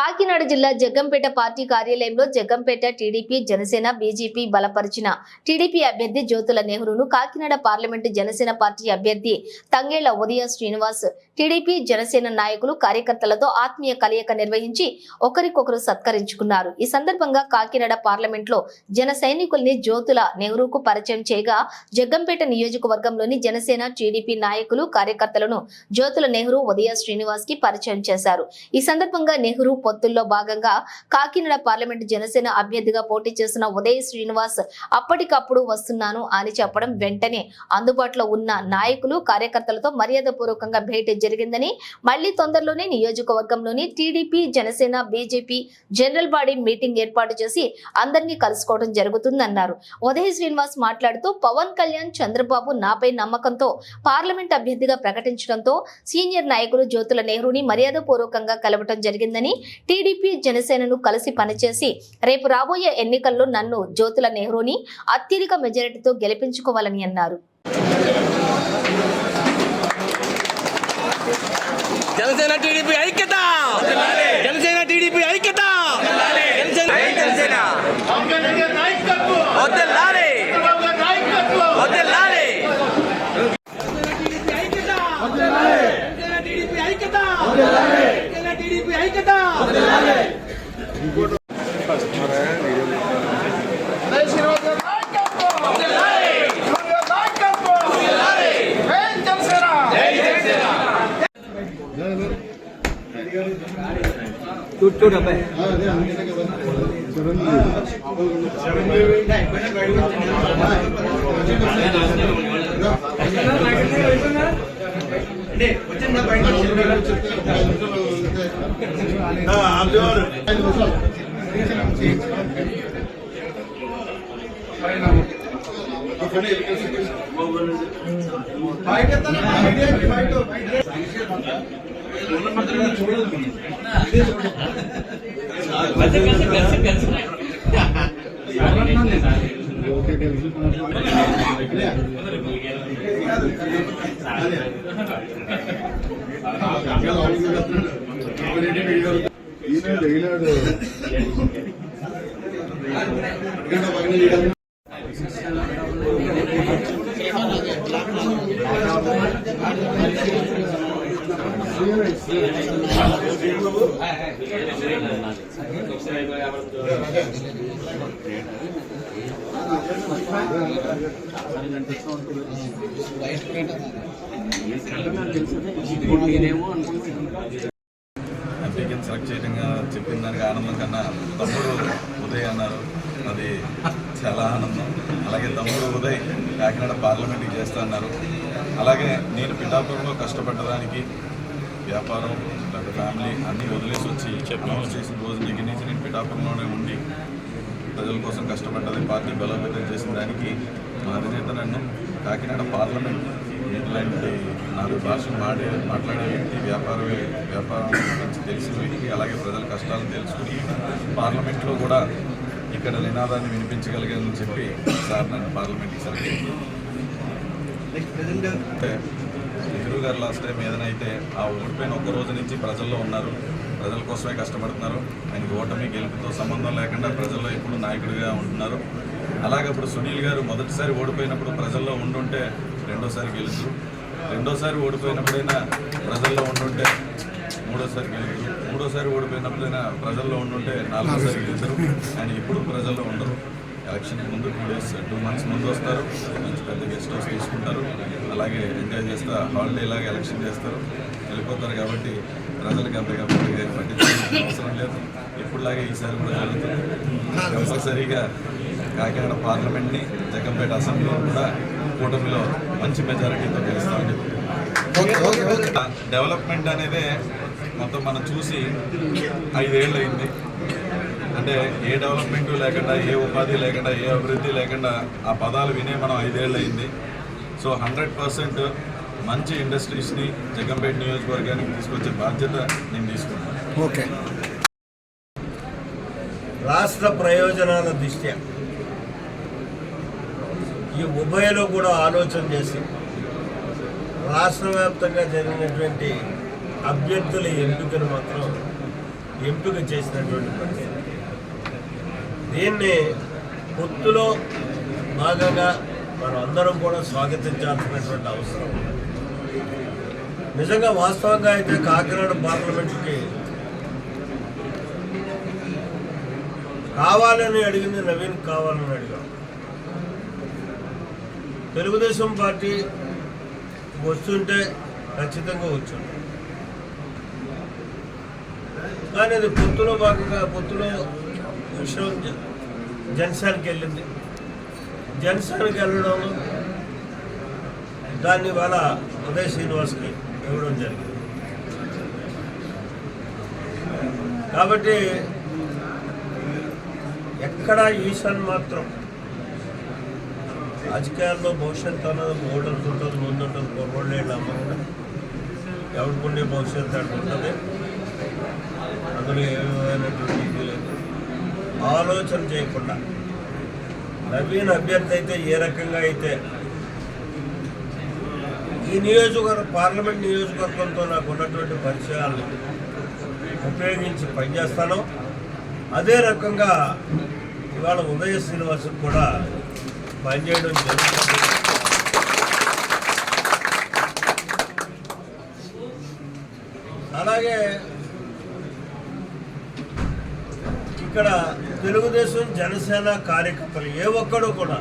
కాకినాడ జిల్లా జగ్గంపేట పార్టీ కార్యాలయంలో Jaggampeta TDP Janasena BJP బలపరిచిన టీడీపీ అభ్యర్థి జ్యోతుల నెహ్రూను కాకినాడ పార్లమెంటు జనసేన పార్టీ అభ్యర్థి తంగేళ్ళ ఉదయ శ్రీనివాస్ టీడీపీ జనసేన నాయకులు కార్యకర్తలతో ఆత్మీయ కలయిక నిర్వహించి ఒకరికొకరు సత్కరించుకున్నారు. ఈ సందర్భంగా కాకినాడ పార్లమెంట్లో జన సైనికుల్ని జ్యోతుల నెహ్రూకు పరిచయం చేయగా జగ్గంపేట నియోజకవర్గంలోని జనసేన టీడీపీ నాయకులు కార్యకర్తలను జ్యోతుల నెహ్రూ ఉదయ శ్రీనివాస్కి పరిచయం చేశారు. ఈ సందర్భంగా నెహ్రూ పొత్తుల్లో భాగంగా కాకినాడ పార్లమెంట్ జనసేన అభ్యర్థిగా పోటీ చేసిన ఉదయ్ శ్రీనివాస్ అప్పటికప్పుడు వస్తున్నాను అని చెప్పడం వెంటనే అందుబాటులో ఉన్న నాయకులు కార్యకర్తలతో మర్యాదపూర్వకంగా భేటీ జరిగిందని మళ్ళీ తొందరలోనే నియోజకవర్గంలోని TDP Janasena BJP general body meeting ఏర్పాటు చేసి అందరినీ కలుసుకోవడం జరుగుతుందన్నారు. ఉదయ్ శ్రీనివాస్ మాట్లాడుతూ పవన్ కళ్యాణ్ చంద్రబాబు నాపై నమ్మకంతో పార్లమెంట్ అభ్యర్థిగా ప్రకటించడంతో సీనియర్ నాయకులు జ్యోతుల నెహ్రూని మర్యాదపూర్వకంగా కలవటం జరిగిందని టీడీపీ జనసేనను కలిసి పనిచేసి రేపు రాబోయే ఎన్నికల్లో నన్ను జ్యోతుల నెహ్రూని అత్యధిక మెజారిటీతో గెలిపించుకోవాలని అన్నారు. జనసేన టీడీపీ ఐక్యత! జనసేన టీడీపీ ఐక్యత! జనసేన జనసేన వద్దలాలి ఈనాడు ఈనాడు అప్లికెంట్ సెలెక్ట్ చేయడంగా చెప్పిన దానికి ఆనందం కన్నా తమ్ముడు ఉదయ్ అన్నారు. అది చాలా ఆనందం. అలాగే తమ్ముడు ఉదయ్ కాకినాడ పార్లమెంట్కి చేస్తా అన్నారు. అలాగే నేను పిఠాపురంలో కష్టపడడానికి వ్యాపారం లేకపోతే ఫ్యామిలీ అన్నీ వదిలేసి వచ్చి అనౌన్స్ చేసిన రోజు దగ్గర నుంచి నేను పిఠాపురంలోనే ఉండి ప్రజల కోసం కష్టపడ్డది పార్టీ బలోపేతం చేసిన దానికి మా అధినేత నన్ను కాకినాడ పార్లమెంట్ ఇలాంటి నాలుగు భాషలు మాడే మాట్లాడే వ్యక్తి వ్యాపార వ్యాపారం గురించి తెలిసిన వ్యక్తి అలాగే ప్రజల కష్టాలను తెలుసుకుని పార్లమెంట్లో కూడా ఇక్కడ నినాదాన్ని వినిపించగలిగానని చెప్పి సార్ నన్ను పార్లమెంట్కి సెలెక్ట్ అంటే గారు లాస్ట్ టైం ఏదైనా అయితే ఆ ఓడిపోయిన ఒక్క రోజు నుంచి ప్రజల్లో ఉన్నారు. ప్రజల కోసమే కష్టపడుతున్నారు. ఆయనకి ఓటమి గెలుపుతో సంబంధం లేకుండా ప్రజల్లో ఎప్పుడు నాయకుడిగా ఉంటున్నారు. అలాగే అప్పుడు సునీల్ గారు మొదటిసారి ఓడిపోయినప్పుడు ప్రజల్లో ఉండుంటే రెండోసారి గెలుచు రెండోసారి ఓడిపోయినప్పుడైనా ప్రజల్లో ఉండుంటే మూడోసారి గెలుచు మూడోసారి ఓడిపోయినప్పుడైనా ప్రజల్లో ఉండుంటే నాలుగోసారి గెలుచరు ఆయన ఇప్పుడు ప్రజల్లో ఉండరు. ఎలక్షన్ ముందు టూ డేస్ టూ మంత్స్ ముందు వస్తారు. మంచి పెద్ద గెస్ట్ హౌస్ తీసుకుంటారు. అలాగే ఎంజాయ్ చేస్తా హాలిడే లాగా ఎలక్షన్ చేస్తారు. వెళ్ళిపోతారు కాబట్టి ప్రజలకు అంతగా పట్టించాల్సిన అవసరం లేదు. ఇప్పుడులాగే ఈసారి కూడా జరుగుతుంది. కంపల్సరీగా కాకినాడ పార్లమెంట్ని జగ్గంపేట అసెంబ్లీ కూడా కూటమిలో మంచి మెజారిటీతో గెలుస్తామని డెవలప్మెంట్ అనేది మొత్తం మనం చూసి ఐదేళ్ళు అయింది. అంటే ఏ డెవలప్మెంట్ లేకుండా ఏ ఉపాధి లేకుండా ఏ అభివృద్ధి లేకుండా ఆ పదాలు వినే మనం ఐదేళ్ళు అయింది సో హండ్రెడ్ పర్సెంట్ మంచి ఇండస్ట్రీస్ని జగ్గంపేట నియోజకవర్గానికి తీసుకొచ్చే బాధ్యత నేను తీసుకుంటాను ఓకే. రాష్ట్ర ప్రయోజనాల దృష్ట్యా ఈ ఉభయలో కూడా ఆలోచన చేసి రాష్ట్ర వ్యాప్తంగా జరిగినటువంటి అభ్యర్థుల ఎంపికను మాత్రం ఎంపిక చేసినటువంటి పరిస్థితి. దీన్ని పొత్తులో భాగంగా మనం అందరం కూడా స్వాగతించాల్సినటువంటి అవసరం నిజంగా వాస్తవంగా అయితే కాకినాడ పార్లమెంట్కి కావాలని అడిగింది నవీన్ కావాలని అడిగాం. తెలుగుదేశం పార్టీ వస్తుంటే ఖచ్చితంగా వచ్చాం. కానీ అది పొత్తులో భాగంగా పొత్తులో విషయం జ- జనసేనకి వెళ్ళింది. జనసేనకి వెళ్ళడం దాన్ని వల్ల ఉదయ్ శ్రీనివాస్కి ఇవ్వడం జరిగింది. కాబట్టి ఎక్కడ ఈశాన్ మాత్రం రాజకీయాల్లో భవిష్యత్తు అన్నది ఓటర్స్ ఉంటుంది ముందు ఉంటుంది కుర్రోళ్ళు వీళ్ళు ఎవరికి ఉండే భవిష్యత్తు అట్లా ఉంటుంది అందులో ఏమైనటువంటి ఇది లేదు. ఆలోచన చేయకుండా. నవీన్ అభ్యర్థి అయితే ఏ రకంగా అయితే ఈ నియోజకవర్గ పార్లమెంట్ నియోజకవర్గంతో నాకు ఉన్నటువంటి పరిచయాలను ఉపయోగించి పనిచేస్తాను. అదే రకంగా ఇవాళ ఉదయ శ్రీనివాసుకు కూడా పనిచేయడం జరుగుతుంది. అలాగే ఇక్కడ తెలుగుదేశం జనసేన కార్యకర్తలు ఏ ఒక్కడు కూడా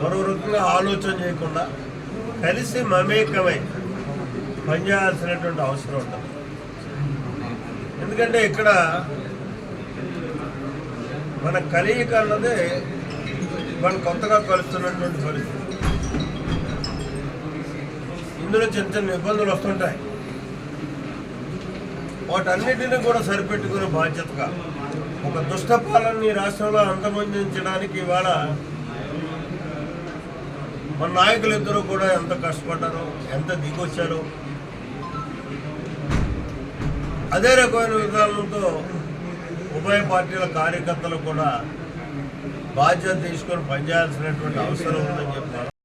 మరో రకంగా ఆలోచన చేయకుండా కలిసి మమేకమై పనిచేయాల్సినటువంటి అవసరం ఉంటుంది. ఎందుకంటే ఇక్కడ మన కలియిక అన్నది మనం కొత్తగా కలుస్తున్నటువంటి పరిస్థితి. ఇందులో చిన్న చిన్న ఇబ్బందులు వస్తుంటాయి. వాటన్నిటిని కూడా సరిపెట్టుకునే బాధ్యతగా ఒక దుష్టపాలన ఈ రాష్ట్రంలో అంతమొందించడానికి ఇవాళ మన నాయకులు ఇద్దరు కూడా ఎంత కష్టపడ్డారో ఎంత దిగొచ్చారో అదే రకమైన విధానంతో ఉభయ పార్టీల కార్యకర్తలు కూడా బాధ్యత తీసుకొని పనిచేయాల్సినటువంటి అవసరం ఉందని చెప్తారు